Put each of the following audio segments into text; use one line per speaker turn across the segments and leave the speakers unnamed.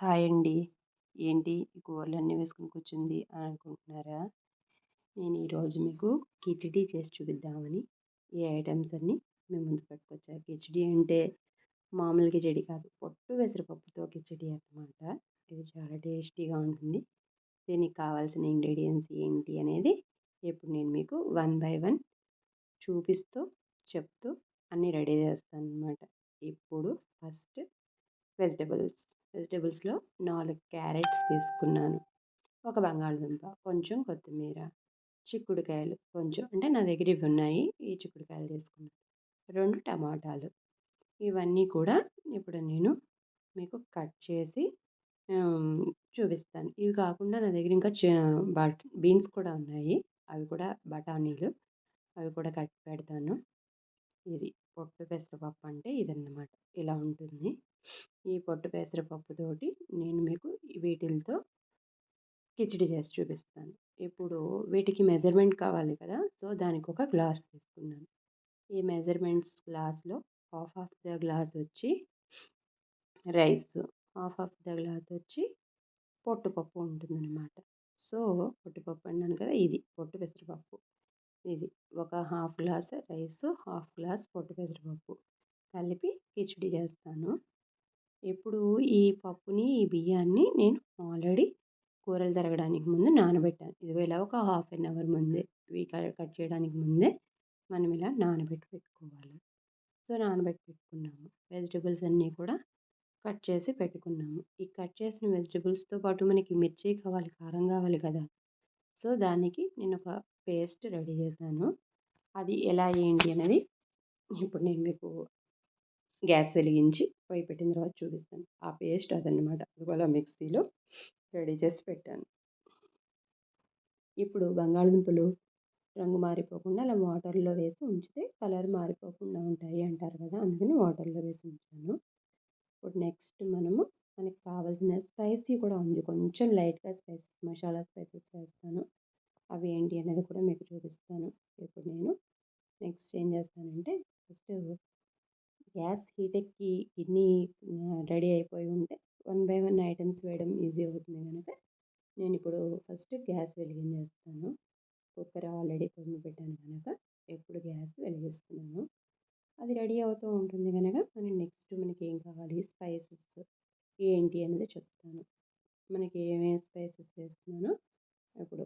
Hi అండి. ఏంటి? ఈ కూరలన్నీ వేసుకుని కూర్చుంది అని అనుకుంటున్నారా? నేను ఈరోజు మీకు కిచిడి చేసి చూపిద్దామని ఈ ఐటమ్స్ అన్నీ మేము ముందు పెట్టుకొచ్చాను కిచిడి అంటే మామూలు కిచిడి కాదు పొట్టు పెసరపప్పుతో కిచిడి అనమాట ఇది చాలా టేస్టీగా ఉంటుంది. దీనికి కావాల్సిన ఇంగ్రీడియంట్స్ ఏంటి అనేది ఇప్పుడు నేను మీకు వన్ బై వన్ చూపిస్తూ చెప్తూ అన్నీ రెడీ చేస్తాను అనమాట ఇప్పుడు ఫస్ట్ వెజిటబుల్స్. వెజిటేబుల్స్లో నాలుగు క్యారెట్స్ తీసుకున్నాను. ఒక బంగాళదుంప కొంచెం కొత్తిమీర చిక్కుడుకాయలు కొంచెం అంటే నా దగ్గర ఇవి ఉన్నాయి ఈ చిక్కుడుకాయలు తీసుకున్నాను. రెండు టమాటాలు. ఇవన్నీ కూడా ఇప్పుడు నేను మీకు కట్ చేసి చూపిస్తాను. ఇవి కాకుండా నా దగ్గర ఇంకా బట్ బీన్స్ కూడా ఉన్నాయి. అవి కూడా బఠానీలు. అవి కూడా కట్ పెడతాను. ఇది. పొట్టు పెసరపప్పు అంటే ఇదన్నమాట. ఇలా ఉంటుంది. ఈ పొట్టు పెసరపప్పుతోటి నేను మీకు వీటితో కిచిడి చేసి చూపిస్తాను. ఇప్పుడు వీటికి మెజర్మెంట్ కావాలి కదా సో దానికి ఒక గ్లాస్ తీసుకున్నాను. ఈ మెజర్మెంట్స్ గ్లాస్లో హాఫ్ ఆఫ్ ద గ్లాస్ వచ్చి rice half of the glass వచ్చి పొట్టుపప్పు ఉంటుందన్నమాట. సో పొట్టుపప్పు అన్నాను కదా ఇది పొట్టు పెసరపప్పు. ఇది ఒక half glass rice half glass పొట్టు పెసరపప్పు కలిపి కిచిడి చేస్తాను. ఇప్పుడు ఈ పప్పుని ఈ బియ్యాన్ని నేను ఆల్రెడీ కూరలు తరగడానికి ముందు నానబెట్టాను. ఇదిగో ఇలా ఒక హాఫ్ అన్ అవర్ ముందే ఇవి కట్ చేయడానికి ముందే మనం ఇలా నానబెట్టి పెట్టుకోవాలి. సో నానబెట్టి పెట్టుకున్నాము. వెజిటబుల్స్ అన్నీ కూడా కట్ చేసి పెట్టుకున్నాము. ఈ కట్ చేసిన వెజిటబుల్స్తో పాటు మనకి మిర్చి కావాలి కారం కావాలి కదా. సో దానికి నేను ఒక పేస్ట్ రెడీ చేశాను. అది ఎలా ఏంటి అనేది ఇప్పుడు నేను మీకు గ్యాస్ వెలిగించి పోయి పెట్టిన తర్వాత చూపిస్తాను. ఆ పేస్ట్ అదనమాట అందువల్ల మిక్సీలో రెడీ చేసి పెట్టాను. ఇప్పుడు బంగాళదుంపలు రంగు మారిపోకుండా అలా వాటర్లో వేసి ఉంచితే కలర్ మారిపోకుండా ఉంటాయి అంటారు కదా అందుకని వాటర్లో వేసి ఉంచాను. ఇప్పుడు నెక్స్ట్ మనము మనకి కావాల్సిన స్పైసీ కూడా ఉంది. కొంచెం లైట్గా స్పైసెస్ మసాలా స్పైసెస్ వేస్తాను. అవి ఏంటి అనేది కూడా మీకు చూపిస్తాను. ఇప్పుడు నేను నెక్స్ట్ ఏం చేస్తానంటే ఫస్ట్ గ్యాస్ హీట్ ఎక్కి గిన్నె రెడీ అయిపోయి ఉంటే వన్ బై వన్ ఐటమ్స్ వేయడం ఈజీ అవుతుంది కనుక నేను ఇప్పుడు ఫస్ట్ గ్యాస్ వెలిగించేస్తాను. కుక్కర్ ఆల్రెడీ పొంగి పెట్టాను కనుక ఎప్పుడు గ్యాస్ వెలిగిస్తున్నాను. అది రెడీ అవుతూ ఉంటుంది కనుక మనం నెక్స్ట్ మనకి ఏం కావాలి? స్పైసెస్ ఏంటి అనేది చెప్తాను. మనకి ఏమేమి స్పైసెస్ వేస్తున్నానో ఇప్పుడు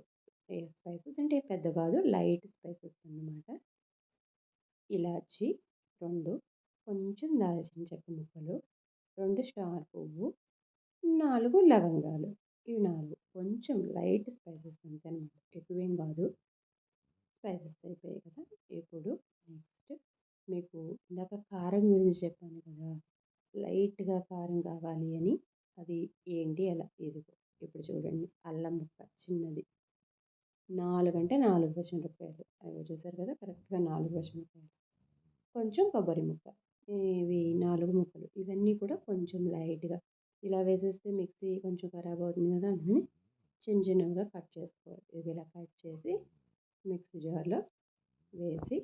స్పైసెస్ అంటే పెద్ద కాదు లైట్ స్పైసెస్ అన్నమాట. ఇలాచి రెండు కొంచెం దాల్చిన చెక్క ముక్కలు రెండు స్టార్ పువ్వు నాలుగు లవంగాలు. ఇవి నాలుగు. కొంచెం లైట్ స్పైసెస్ అంతే అనమాట ఎక్కువేం కాదు. స్పైసెస్ అయిపోయాయి కదా. ఇప్పుడు నెక్స్ట్ మీకు ఇందాక కారం గురించి చెప్పాను కదా. లైట్గా కారం కావాలి అని. అది ఏంటి? అలా ఇదిగో ఇప్పుడు చూడండి. అల్లం ముక్క చిన్నది. నాలుగు అంటే నాలుగు పచ్చిమిరపకాయలు అవి చూసారు కదా కరెక్ట్గా నాలుగు పచ్చిమిరపకాయలు కొంచెం కొబ్బరి ముక్క ఇవి నాలుగు ముక్కలు ఇవన్నీ కూడా కొంచెం లైట్గా. ఇలా వేసేస్తే మిక్సీ కొంచెం ఖరాబ్ అవుతుంది కదా అందుకని చిన్న చిన్నగా కట్ చేసుకోవాలి. ఇవి ఇలా కట్ చేసి మిక్సీ జార్లో వేసి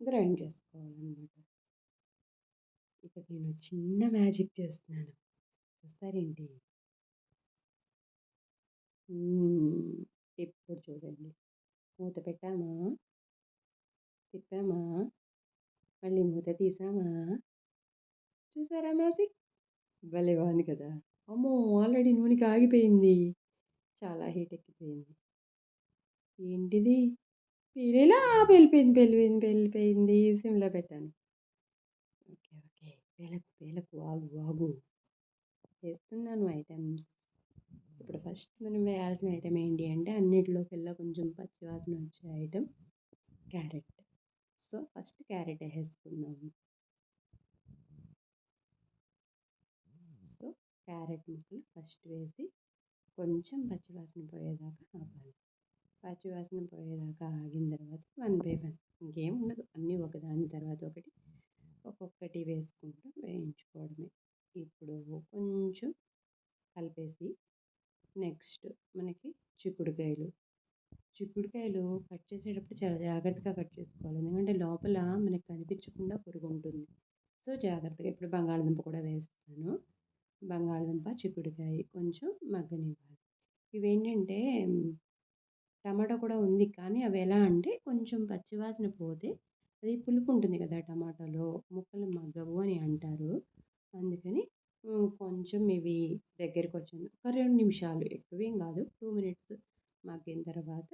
గ్రైండ్ చేసుకోవాలన్నమాట. ఇక్కడ నేను చిన్న మ్యాజిక్ చేస్తున్నాను. చూస్తారేంటి? ఇప్పుడు చూడండి. మూత పెట్టామా? తిప్పామా? మళ్ళీ మూత తీసామా? చూసారా మ్యాజిక్? భలే కదా. అమ్మో! ఆల్రెడీ నూనె ఆగిపోయింది చాలా హీట్ ఎక్కిపోయింది. ఏంటిది? పీలేలా? పెళ్ళిపోయింది పెళ్ళిపోయింది పెళ్ళిపోయింది సిమ్లో పెట్టాను. Okay okay. పేలకు పేలకు ఆగు ఆగు. వేస్తున్నాను ఐటమ్స్. ఇప్పుడు ఫస్ట్ మనం వేయాల్సిన ఐటమ్ ఏంటి అంటే అన్నిటిలోకెల్లా కొంచెం పచ్చివాసన వచ్చే item carrot. So first carrot వేసేసుకుందాము సో క్యారెట్ ముక్కలు ఫస్ట్ వేసి కొంచెం పచ్చివాసన పోయేదాకా ఆపాలి. పచ్చివాసన పోయేదాకా ఆగిన తర్వాత వన్ బై వన్ ఇంకేం ఉండదు. అన్నీ ఒకదాని తర్వాత ఒకటి ఒక్కొక్కటి వేసుకుంటూ వేయించుకోవడమే. ఇప్పుడు కొంచెం కలిపేసి నెక్స్ట్ మనకి చిక్కుడుకాయలు. చిక్కుడుకాయలు కట్ చేసేటప్పుడు చాలా జాగ్రత్తగా కట్ చేసుకోవాలి. ఎందుకంటే లోపల మనకి కనిపించకుండా పురుగు ఉంటుంది సో జాగ్రత్తగా ఇప్పుడు బంగాళదుంప కూడా వేస్తాను. బంగాళదుంప చిక్కుడుకాయ కొంచెం మగ్గనివ్వాలి. ఇవేంటంటే టమాటా కూడా ఉంది కానీ అవి ఎలా అంటే కొంచెం పచ్చివాసన పోతే అది పులుపు ఉంటుంది కదా టమాటాలో. ముక్కలు మగ్గవు అని అంటారు. అందుకని కొంచెం ఇవి దగ్గరికి వచ్చింది ఒక రెండు నిమిషాలు ఎక్కువేం కాదు. టూ మినిట్స్ మగ్గిన తర్వాత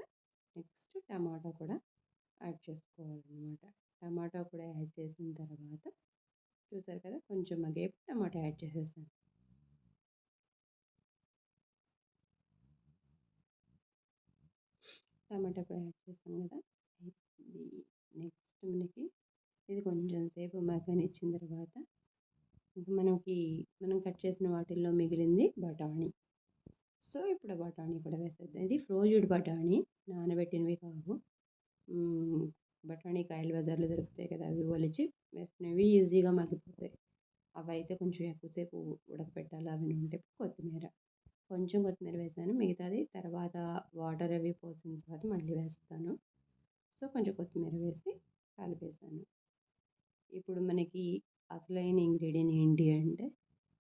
నెక్స్ట్ టమాటా కూడా యాడ్ చేసుకోవాలన్నమాట. టమాటా కూడా యాడ్ చేసిన తర్వాత చూసారు కదా కొంచెం మగ్గే టమాటా యాడ్ చేసేసాను. టమాటా కూడా యాడ్ చేసాం కదా నెక్స్ట్ మనకి ఇది కొంచెం సేపు మగ్గనిచ్చిన తర్వాత మనకి మనం కట్ చేసిన వాటిల్లో మిగిలింది బఠానీ. సో ఇప్పుడు బఠానీ కూడా వేసేద్దాం. ఇది ఫ్రోజుడ్ బఠానీ నానబెట్టినవి కావు. బఠానీ కాయలు బజార్లో దొరుకుతాయి కదా అవి ఒలిచి వేసినవి ఈజీగా మగ్గిపోతాయి. అవి అయితే కొంచెం ఎక్కువసేపు ఉడకపెట్టాలి అవి ఉంటే కొత్తిమీర. కొంచెం కొత్తిమీర వేసాను. మిగతాది తర్వాత వాటర్ అవి పోసిన తర్వాత మళ్ళీ వేస్తాను. సో కొంచెం కొత్తిమీర వేసి కలిపేసాను. ఇప్పుడు మనకి అసలైన ఇంగ్రీడియంట్ ఏంటి అంటే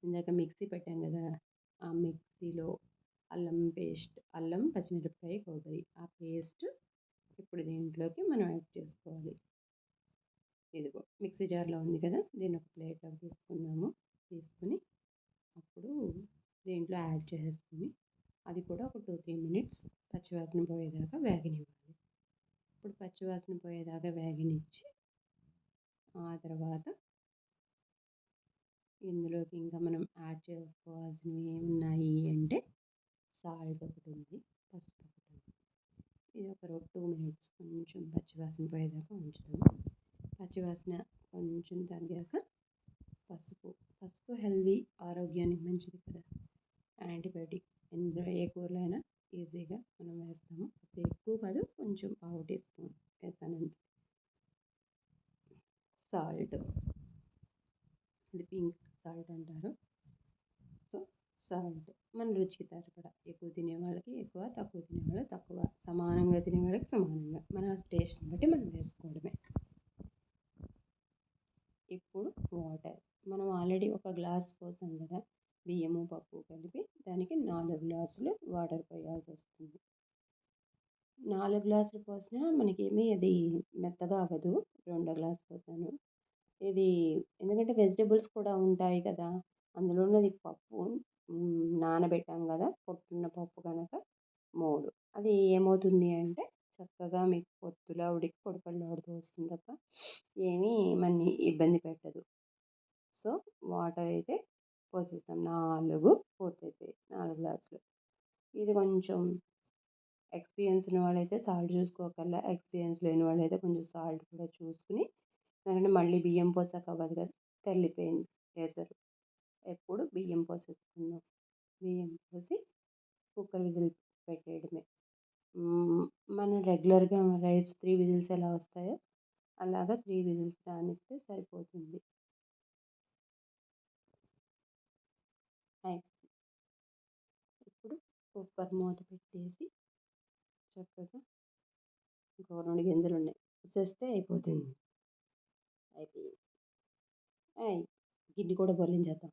ఇందాక మిక్సీ పెట్టాం కదా ఆ మిక్సీలో అల్లం పేస్ట్ అల్లం పచ్చిమిరపకాయ కొబ్బరి ఆ పేస్ట్ ఇప్పుడు దీంట్లోకి మనం యాడ్ చేసుకోవాలి. ఇదిగో మిక్సీ జార్లో ఉంది కదా దీన్ని ఒక ప్లేట్లోకి తీసుకుందాము. తీసుకుని అప్పుడు దీంట్లో యాడ్ చేసుకుని అది కూడా ఒక టూ త్రీ మినిట్స్ పచ్చివాసన పోయేదాకా వేగనివ్వాలి. ఇప్పుడు పచ్చివాసన పోయేదాకా వేగనిచ్చి ఆ తర్వాత ఇందులోకి ఇంకా మనం యాడ్ చేసుకోవాల్సినవి ఏమున్నాయి అంటే సాల్ట్ ఒకటి ఉంది పసుపు ఒకటి ఉంది. ఇది ఒక టూ మినిట్స్ కొంచెం పచ్చివాసన పోయేదాకా ఉంచుతాము పచ్చివాసన కొంచెం తగ్గాక పసుపు పసుపు హెల్దీ ఆరోగ్యానికి మంచిది కదా. యాంటీబయాటిక్ ఇందులో ఏ కూరలో అయినా ఈజీగా మనం వేస్తాము ఎక్కువ కాదు కొంచెం పావు టీ స్పూన్ వేసాను అంతే సాల్ట్ ఇది పింక్ సాల్ట్ అంటారు సో సాల్ట్ మన రుచికి సరిపడా ఎక్కువ తినే వాళ్ళకి ఎక్కువ తక్కువ తినే వాళ్ళకి తక్కువ సమానంగా తినే వాళ్ళకి సమానంగా. మన టేస్ట్ని బట్టి మనం వేసుకోవడమే. ఇప్పుడు వాటర్. మనం ఆల్రెడీ ఒక గ్లాస్ పోసాం కదా బియ్యము పప్పు కలిపి దానికి నాలుగు గ్లాసులు వాటర్ పోయాల్సి వస్తుంది. నాలుగు గ్లాసులు పోసినా మనకేమీ అది మెత్తగా అవ్వదు. రెండో గ్లాస్ పోసాను. ఇది ఎందుకంటే వెజిటేబుల్స్ కూడా ఉంటాయి కదా అందులో ఉన్నది పప్పు నానబెట్టాం కదా! పొట్టున్న పప్పు కనుక మూడు. అది ఏమవుతుంది అంటే చక్కగా మీకు పొత్తులా ఉడికి పొడి వస్తుంది తప్ప ఏమీ మన ఇబ్బంది పెట్టదు. సో వాటర్ అయితే పోసేస్తాం. నాలుగు పూర్తయితే నాలుగు గ్లాసులు. ఇది కొంచెం ఎక్స్పీరియన్స్ ఉన్న వాళ్ళైతే సాల్ట్ చూసుకోకల్లా. ఎక్స్పీరియన్స్ లేని వాళ్ళైతే కొంచెం సాల్ట్ కూడా చూసుకుని ఎందుకంటే మళ్ళీ బియ్యం పోసాక అవ్వదు కదా! తెల్లిపోయింది. వేసారు. ఎప్పుడు బియ్యం పోసేసుకుందాం. బియ్యం పోసి కుక్కర్ విజిల్ పెట్టేయడమే. మనం రెగ్యులర్గా రైస్ త్రీ విజిల్స్ ఎలా వస్తాయో అలాగా త్రీ విజిల్స్ రానిస్తే సరిపోతుంది. ఇప్పుడు కుక్కర్ మూత పెట్టేసి చక్కగా ఇంకో రెండు గింజలు ఉన్నాయి. చేస్తే అయిపోతుంది. అయిపోయింది గిన్నె కూడా బొర్లించేద్దాం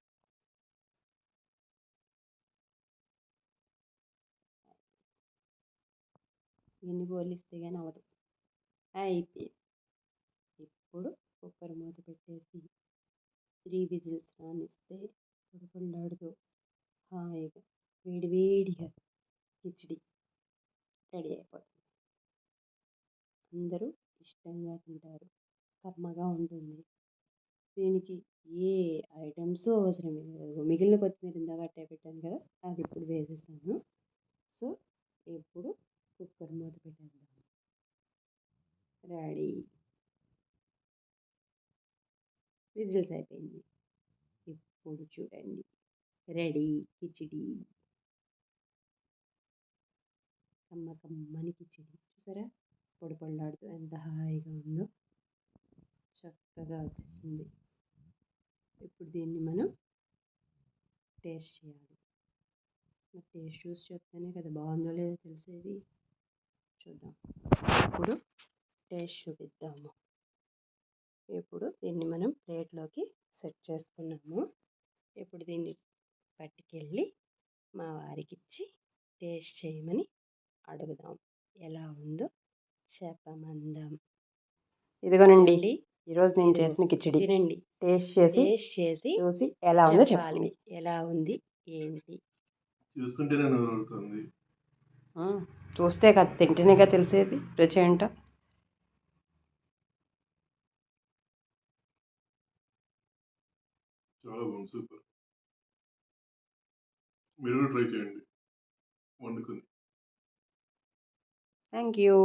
గిన్నె పోలిస్తే కానీ అవదు అయిపోయింది ఇప్పుడు కుక్కర్ మూత పెట్టేసి త్రీ విజిల్స్ రానిస్తే పొడిపొడిలాడుతూ హాయిగా వేడి వేడిగా కిచిడి రెడీ అయిపోతుంది. అందరూ ఇష్టంగా తింటారు. కమ్మగా ఉంటుంది. దీనికి ఏ ఐటమ్స్ అవసరం లేదు. మిగిలిన కొత్తిమీర ఇందాక అట్టే పెట్టాను కదా అది ఇప్పుడు వేసేసాను సో ఇప్పుడు కుక్కర్ మూత పెట్టేద్దాం రెడీ విజిల్స్ అయిపోయింది ఇప్పుడు చూడండి రెడీ కిచిడి కమ్మ కమ్మని కిచిడి చూసారా పొడి పొడిలాడుతూ ఎంత హాయిగా ఉందో చక్కగా వచ్చేసింది ఇప్పుడు దీన్ని మనం టేస్ట్ చేయాలి టేస్ట్ చూసి చెప్తేనే కదా బాగుందో లేదో తెలిసేది చూద్దాం. ఇప్పుడు టేస్ట్ చూపిద్దాము. ఇప్పుడు దీన్ని మనం ప్లేట్లోకి సెట్ చేసుకున్నాము. ఇప్పుడు దీన్ని పట్టుకెళ్ళి మా వారికి ఇచ్చి టేస్ట్ చేయమని అడుగుదాం. ఎలా ఉందో చెప్పమందాం. ఇదిగోనండి ఈరోజు నేను చేసిన కిచిడి.
తినండి.
టేస్ట్ చేసి
టేస్ట్ చేసి
చూసి ఎలా ఉందో
చెప్పాలి.
చెప్పాలి
ఎలా ఉంది ఏంటి?
చూస్తుంటేనే నోరు ఊరుతుంది.
చూస్తే కదా తింటేనేగా తెలిసేది రుచి ఏంటో
చాలా బాగుంది సూపర్. మీరు కూడా ట్రై చేయండి. వండుకుని
థ్యాంక్ యూ